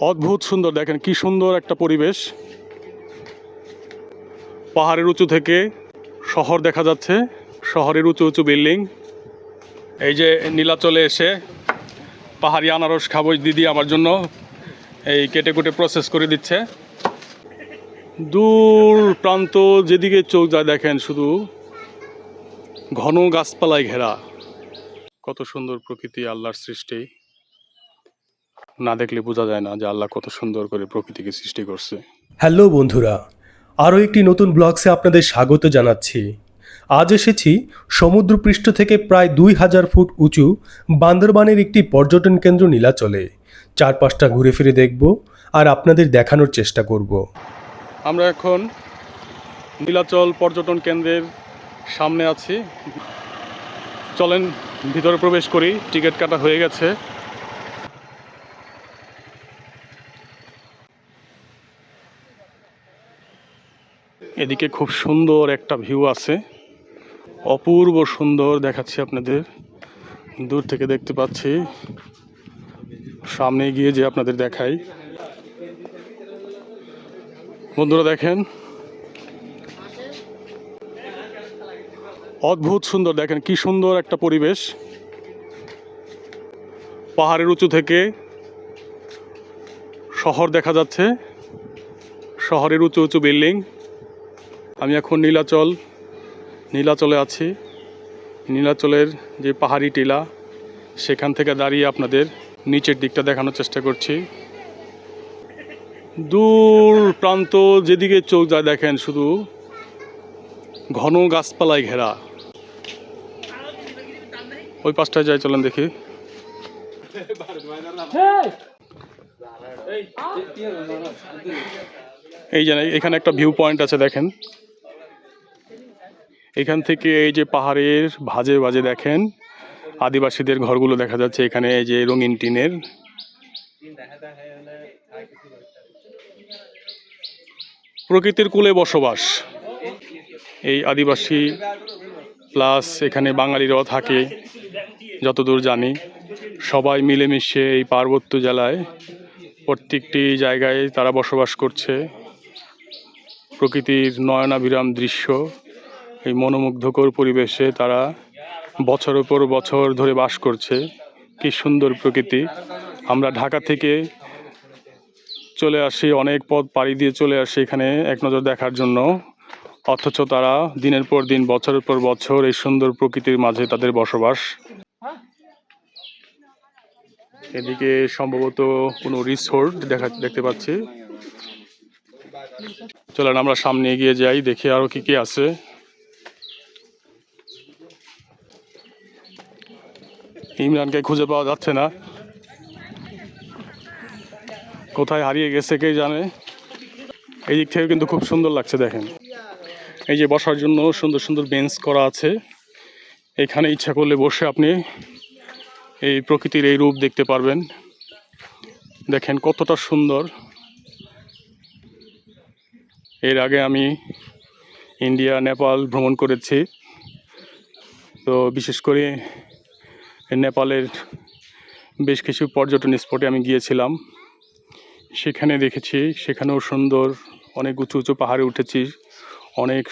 অদ্ভুত সুন্দর, দেখেন কি সুন্দর একটা পরিবেশ। পাহাড়ের উঁচু থেকে শহর দেখা যাচ্ছে, শহরের উঁচু উঁচু বিল্ডিং। এই যে নীলাচলে এসে পাহাড়ি আনারস খাব দিদি আমার জন্য, এই কেটে কুটে প্রসেস করে দিচ্ছে। দূর প্রান্ত যেদিকে চোখ যায় দেখেন শুধু ঘন গাছপালায় ঘেরা। কত সুন্দর প্রকৃতি, আল্লাহর সৃষ্টি। না দেখলে বোঝা যায় না যে আল্লাহ কত সুন্দর করে প্রকৃতিকে সৃষ্টি করছে। হ্যালো বন্ধুরা আরও একটি নতুন ব্লগসে আপনাদের স্বাগত জানাচ্ছি। আজ এসেছি সমুদ্রপৃষ্ঠ থেকে প্রায় দুই হাজার ফুট উঁচু বান্দরবানের একটি পর্যটন কেন্দ্র নীলাচলে। চারপাশটা ঘুরে ফিরে দেখব আর আপনাদের দেখানোর চেষ্টা করব। আমরা এখন নীলাচল পর্যটন কেন্দ্রের সামনে আছি। চলেন ভিতরে প্রবেশ করি টিকিট কাটা হয়ে গেছে। এদিকে খুব সুন্দর একটা ভিউ আছে। অপূর্ব সুন্দর দেখাচ্ছি আপনাদের। দূর থেকে দেখতে পাচ্ছি। সামনে গিয়ে যে আপনাদের দেখাই। বন্ধুরা দেখেন। অদ্ভুত সুন্দর দেখেন, কি সুন্দর একটা পরিবেশ। পাহাড়ের উঁচু থেকে শহর দেখা যাচ্ছে। শহরের উঁচু উঁচু বিল্ডিং। আমি এখন নীলাচল, নীলাচলে আছি। নীলাচলের যে পাহাড়ি টিলা, সেখান থেকে দাঁড়িয়ে আপনাদের নিচের দিকটা দেখানোর চেষ্টা করছি। দূর প্রান্ত যেদিকে চোখ যায় দেখেন শুধু ঘন গাছপালায় ঘেরা। ওই পাশটায় যাই, চলেন দেখি। এই যে, এখানে একটা ভিউ পয়েন্ট আছে, দেখেন। এখান থেকে এই যে পাহাড়ের ভাজে ভাজে দেখেন, আদিবাসীদের ঘরগুলো দেখা যাচ্ছে এখানে, এই যে রঙিন টিনের। প্রকৃতির কুলে বসবাস। এই আদিবাসী প্লাস এখানে বাঙালিরাও থাকে, যতদূর জানি। সবাই মিলেমিশে এই পার্বত্য জেলায় প্রত্যেকটি জায়গায় তারা বসবাস করছে। প্রকৃতির নয়নাবিরাম দৃশ্য। এই মনোমুগ্ধকর পরিবেশে তারা বছরের পর বছর ধরে বাস করছে। কি সুন্দর প্রকৃতি। আমরা ঢাকা থেকে চলে আসি, অনেক পথ পাড়ি দিয়ে চলে আসি এখানে এক নজর দেখার জন্য। অথচ তারা দিনের পর দিন, বছরের পর বছর এই সুন্দর প্রকৃতির মাঝে তাদের বসবাস। এদিকে সম্ভবত কোনো রিসোর্ট দেখা, দেখতে পাচ্ছি। চলেন আমরা সামনে এগিয়ে যাই, দেখি আরও কি কি আছে। ইমরানকে খুঁজে পাওয়া যাচ্ছে না। কোথায় হারিয়ে গেছে কে জানে? এই দিক থেকে কিন্তু খুব সুন্দর লাগছে, দেখেন। এই যে বসার জন্য সুন্দর সুন্দর বেঞ্চ করা আছে। এখানে ইচ্ছা করলে বসে আপনি এই প্রকৃতির এই রূপ দেখতে পারবেন। দেখেন কতটা সুন্দর। এর আগে আমি ইন্ডিয়া, নেপাল ভ্রমণ করেছি। তো বিশেষ করে নেপালের বেশ কিছু পর্যটন স্পটে আমি গিয়েছিলাম। সেখানে দেখেছি, সেখানেও সুন্দর, অনেক উঁচু উঁচু পাহাড়ে উঠেছি, অনেক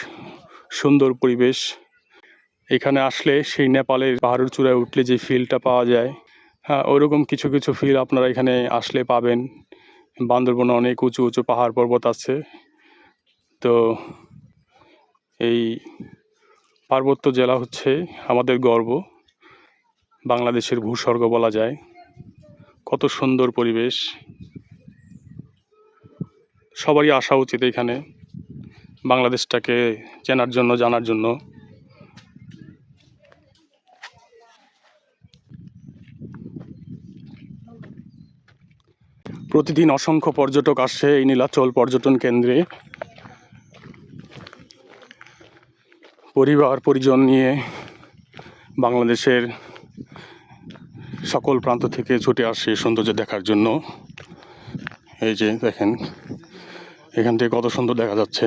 সুন্দর পরিবেশ। এখানে আসলে সেই নেপালের পাহাড়ের চূড়ায় উঠলে যে ফিলটা পাওয়া যায় হ্যাঁ ওরকম কিছু কিছু ফিল আপনারা এখানে আসলে পাবেন। বান্দরবনে অনেক উঁচু উঁচু পাহাড় পর্বত আছে। তো এই পার্বত্য জেলা হচ্ছে আমাদের গর্ব। বাংলাদেশের ভূস্বর্গ বলা যায়। কত সুন্দর পরিবেশ। সবারই আসা উচিত এখানে বাংলাদেশটাকে চেনার জন্য, জানার জন্য। প্রতিদিন অসংখ্য পর্যটক আসে এই নীলাচল পর্যটন কেন্দ্রে। পরিবার, পরিজন নিয়ে বাংলাদেশের সকল প্রান্ত থেকে ছুটে আসে সৌন্দর্য দেখার জন্য। এই যে দেখেন, এখান থেকে কত সুন্দর দেখা যাচ্ছে।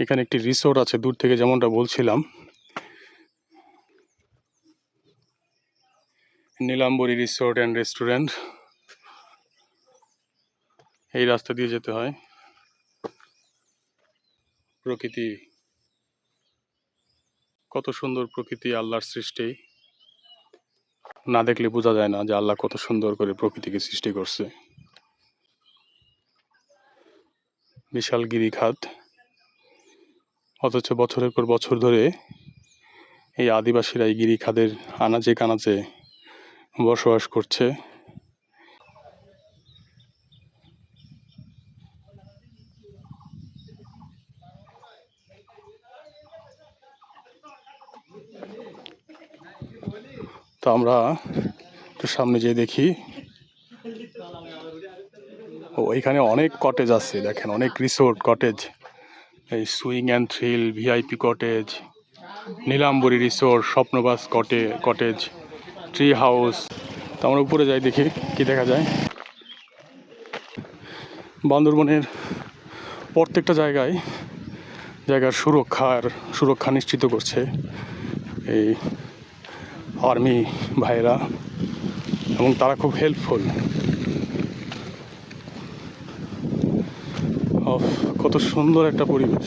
এখানে একটি রিসোর্ট আছে দূর থেকে যেমনটা বলছিলাম। Nilambari resort and restaurant. এই রাস্তা দিয়ে যেতে হয়। প্রকৃতি। কত সুন্দর প্রকৃতি আল্লাহর সৃষ্টি। না দেখলে বোঝা যায় না যে আল্লাহ কত সুন্দর করে প্রকৃতিকে সৃষ্টি করছে। বিশাল গিরিখাত। অথচ বছরের পর বছর ধরে এই আদিবাসীরা এই গিরিখাদের আনাচে কানাচে বসবাস করছে। তো আমরা একটু সামনে যেয়ে দেখি। ও, এখানে অনেক কটেজ আছে, দেখেন, অনেক রিসোর্ট কটেজ এই swing and thrill VIP cottage, Nilambari resort, Swapnabash cottage, cottage, tree house. তো আমরা উপরে যাই দেখি কি দেখা যায়। বান্দরবনের প্রত্যেকটা জায়গায় জায়গার সুরক্ষার, সুরক্ষা নিশ্চিত করছে এই আর্মি ভাইরা এবং তারা খুব হেল্পফুল অফ কত সুন্দর একটা পরিবেশ।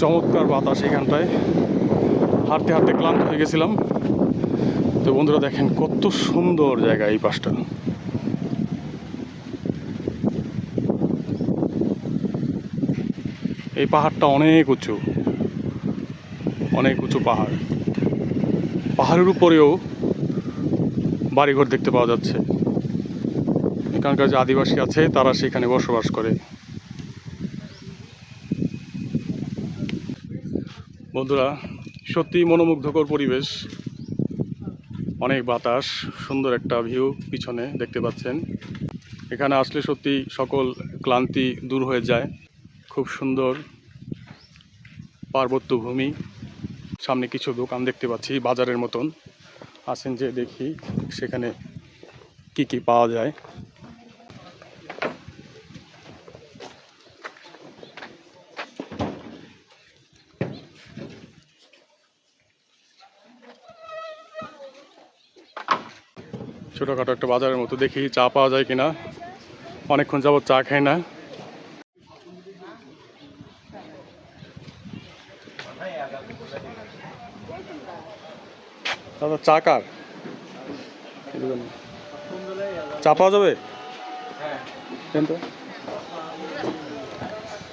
চমৎকার বাতাস এখানটায়। হাঁটতে হাঁটতে ক্লান্ত হয়ে গেছিলাম। তো বন্ধুরা দেখেন কত সুন্দর জায়গা এই পাশটা। এই পাহাড়টা অনেক উঁচু। অনেক উঁচু পাহাড়। পাহাড়ের উপরেও বাড়িঘর দেখতে পাওয়া যাচ্ছে। এখানকার যে আদিবাসী আছে, তারা সেখানে বসবাস করে। বন্ধুরা, সত্যি মনোমুগ্ধকর পরিবেশ। অনেক বাতাস, সুন্দর একটা ভিউ পিছনে দেখতে পাচ্ছেন। এখানে আসলে সত্যি সকল ক্লান্তি দূর হয়ে যায়। খুব সুন্দর পার্বত্য ভূমি। সামনে কিছু দোকান দেখতে পাচ্ছি, বাজারের মতন। আসেন যে দেখি সেখানে কি কি পাওয়া যায়। ছোটোখাটো একটা বাজারের মতো দেখি চা পাওয়া যায় কিনা। অনেকক্ষণ যাবত চা খাই না। দাদা, চা কার? চা পাওয়া যাবে?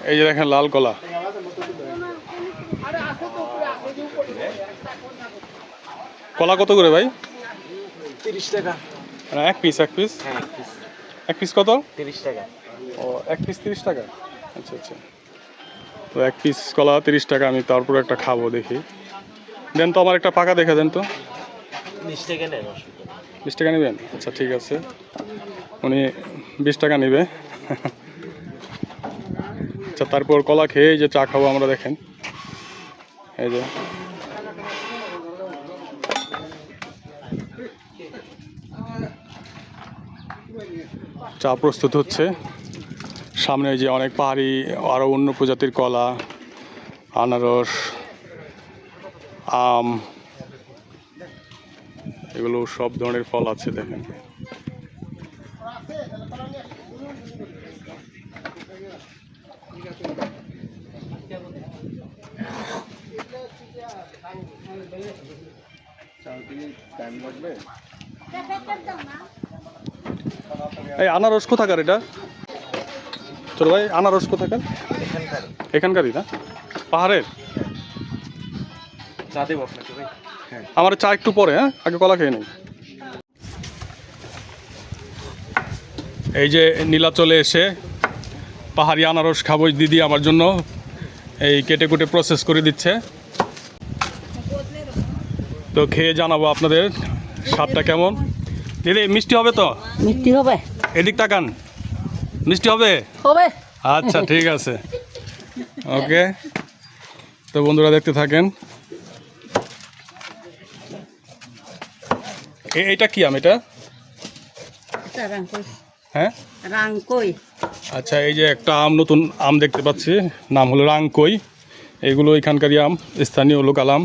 এই যে দেখেন, লাল কলা কলা কত করে ভাই? তিরিশ টাকা। মানে এক পিস এক পিস হ্যাঁ পিস এক পিস কত? তিরিশ টাকা। ও এক পিস তিরিশ টাকা? আচ্ছা আচ্ছা। তো এক পিস কলা তিরিশ টাকা আমি তারপর একটা খাব দেখি। দেন তো আমার একটা পাকা দেখা দেন তো। বিশ টাকা নেন বিশ টাকা নেবেন? আচ্ছা ঠিক আছে। উনি বিশ টাকা নেবে। আচ্ছা তারপর কলা খেয়ে যে চা খাব আমরা দেখেন। এই যে। চা প্রস্তুত হচ্ছে। সামনে এই যে অনেক পাহাড়ি আরও অন্য প্রজাতির কলা আনারস আম এগুলো সব ধরনের ফল আছে দেখেন। এই আনারস কোথাকার এটা? চলো ভাই আনারস কোথাকার? এখানকার এখানকারই না? পাহাড়ের? চা দেবো আপনাকে ভাই। আমার চা একটু পরে হ্যাঁ? আগে কলা খেয়ে নেই। এই যে নীলা চলে এসে পাহাড়ি আনারস খাব দিদি আমার জন্য। এই কেটে কুটে প্রসেস করে দিচ্ছে। তো খেয়ে জানাব আপনাদের স্বাদটা কেমন? দিদি মিষ্টি হবে তো? মিষ্টি হবে। এদিক তাকান। মিষ্টি হবে? হবে। আচ্ছা ঠিক আছে। ওকে। তো বন্ধুরা দেখতে থাকেন। এ- এটা কি আম এটা? এটা হ্যাঁ? রাংকই আচ্ছা এই যে একটা আম নতুন আম দেখতে পাচ্ছি। নাম হলো রাংকই এগুলো এখানকারই আম স্থানীয় লোকাল আম।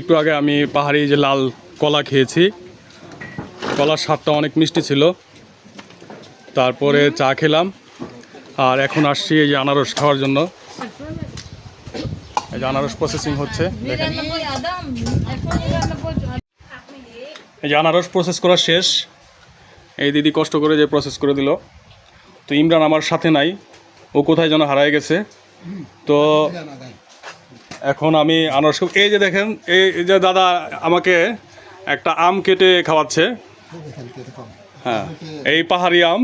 একটু আগে আমি পাহাড়ি যে লাল কলা খেয়েছি, কলার স্বাদটা অনেক মিষ্টি ছিল। তারপরে চা খেলাম, আর এখন আসছি এই যে আনারস খাওয়ার জন্য। এই যে আনারস প্রসেসিং হচ্ছে এই যে আনারস প্রসেস করা শেষ। এই দিদি কষ্ট করে যে প্রসেস করে দিল। তো ইমরান আমার সাথে নাই, ও কোথায় যেন হারায় গেছে। তো এখন আমি আনারস এই যে দেখেন এই এই যে দাদা আমাকে একটা আম কেটে খাওয়াচ্ছে। হ্যাঁ এই পাহাড়ি আম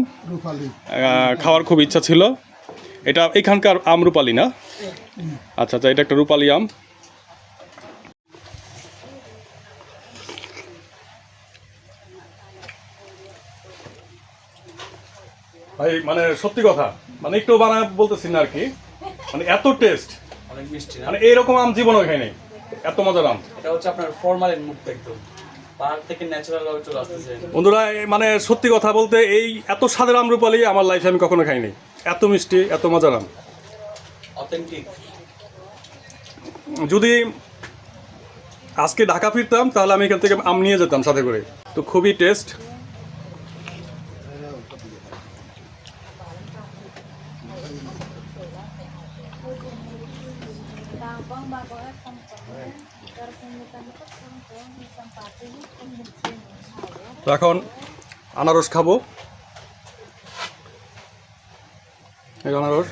খাওয়ার খুব ইচ্ছা ছিল। এটা এখানকার আম রূপালি না? আচ্ছা আচ্ছা এটা একটা রূপালি আম। ভাই মানে সত্যি কথা মানে একটু বানা বলতেছি না আর কি। মানে এত টেস্ট অনেক মিষ্টি মানে এইরকম আম জীবনও খাইনি এত মজার আম। এটা হচ্ছে আপনার ফরমালিন মুক্ত একদম। পাহাড় থেকে ন্যাচারাল ভাবে চলে আসতেছে। বন্ধুরা মানে সত্যি কথা বলতে এই এত স্বাদের আমরুপালি আমার লাইফে আমি কখনো খাইনি এত মিষ্টি এত মজার আম। অথেন্টিক যদি আজকে ঢাকা ফিরতাম তাহলে আমি এখান থেকে আম নিয়ে যেতাম সাথে করে। তো খুবই টেস্ট তো এখন আনারস খাব। আনারস।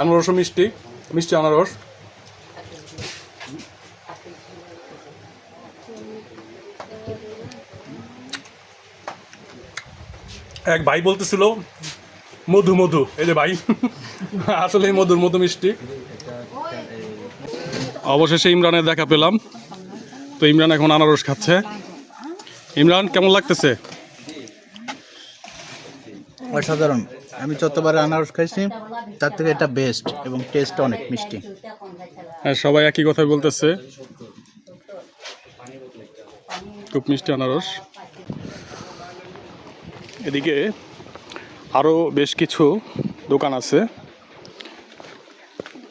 আনারসও মিষ্টি মিষ্টি আনারস। এক ভাই বলতেছিল মধু মধু। এই যে ভাই আসলে মধুর মধু মিষ্টি। অবশেষে ইমরানের দেখা পেলাম। তো ইমরান এখন আনারস খাচ্ছে। ইমরান কেমন লাগতেছে? অসাধারণ। আমি যতবার আনারস খাইছি তার থেকে এটা বেস্ট এবং টেস্ট অনেক মিষ্টি। হ্যাঁ সবাই একই কথাই বলতেছে। খুব মিষ্টি আনারস। এদিকে আরও বেশ কিছু দোকান আছে।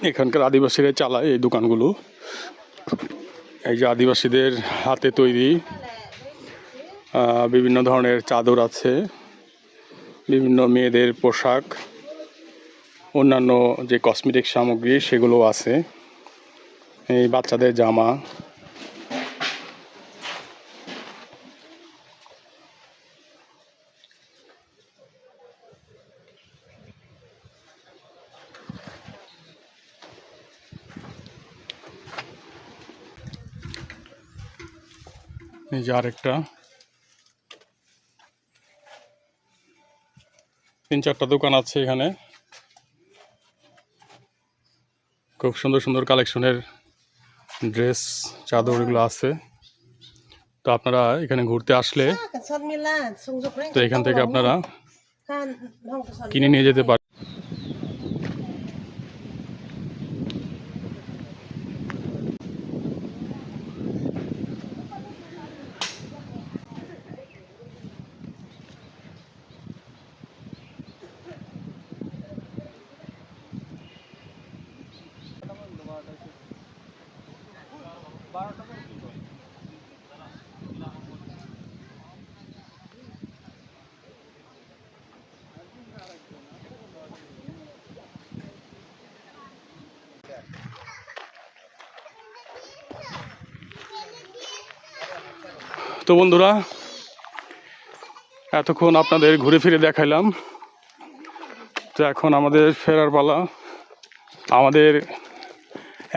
এখানকার আদিবাসীরা চালায় এই দোকানগুলো। এই যে আদিবাসীদের হাতে তৈরি বিভিন্ন ধরনের চাদর আছে, বিভিন্ন মেয়েদের পোশাক, অন্যান্য যে কসমেটিক সামগ্রী সেগুলো আছে। এই বাচ্চাদের জামা এই যে আরেকটা। তিন চারটা দোকান আছে এখানে। খুব সুন্দর সুন্দর কালেকশনের ড্রেস চাদর এগুলো আছে। তো আপনারা এখানে ঘুরতে আসলে তো এখান থেকে আপনারা কিনে নিয়ে যেতে পারেন। তো বন্ধুরা, এতক্ষণ আপনাদের ঘুরে ফিরে দেখাইলাম। তো এখন আমাদের ফেরার পালা। আমাদের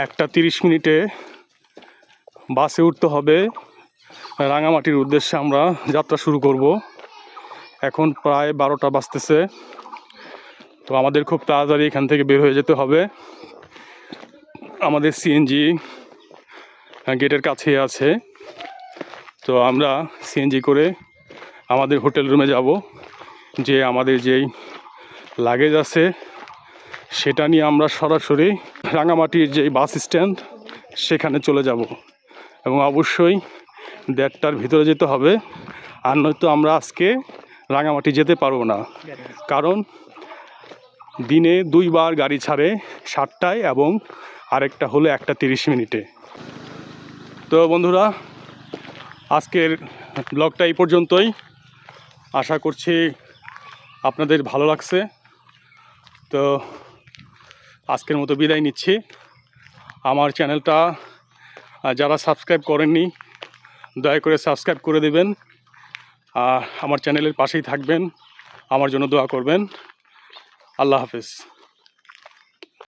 একটা তিরিশ মিনিটে বাসে উঠতে হবে। রাঙামাটির উদ্দেশ্যে আমরা যাত্রা শুরু করব। এখন প্রায় বারোটা বাজতেছে। তো আমাদের খুব তাড়াতাড়ি এখান থেকে বের হয়ে যেতে হবে। আমাদের সিএনজি গেটের কাছেই আছে। তো আমরা সিএনজি করে আমাদের হোটেল রুমে যাব, যে আমাদের যেই লাগেজ আছে, সেটা নিয়ে আমরা সরাসরি রাঙামাটির যেই বাস স্ট্যান্ড, সেখানে চলে যাব। এবং অবশ্যই দেড়টার ভিতরে যেতে হবে, আর নয়তো আমরা আজকে রাঙামাটি যেতে পারব না। কারণ দিনে দুইবার গাড়ি ছাড়ে সাতটায় এবং আরেকটা হলো একটা তিরিশ মিনিটে। তো বন্ধুরা আজকের ব্লগটা এই পর্যন্তই। আশা করছি আপনাদের ভালো লাগছে। তো আজকের মতো বিদায় নিচ্ছি। আমার চ্যানেলটা যারা সাবস্ক্রাইব করেননি, দয়া করে সাবস্ক্রাইব করে দেবেন। আমার চ্যানেলের পাশেই থাকবেন। আমার জন্য দোয়া করবেন। আল্লাহ হাফেজ।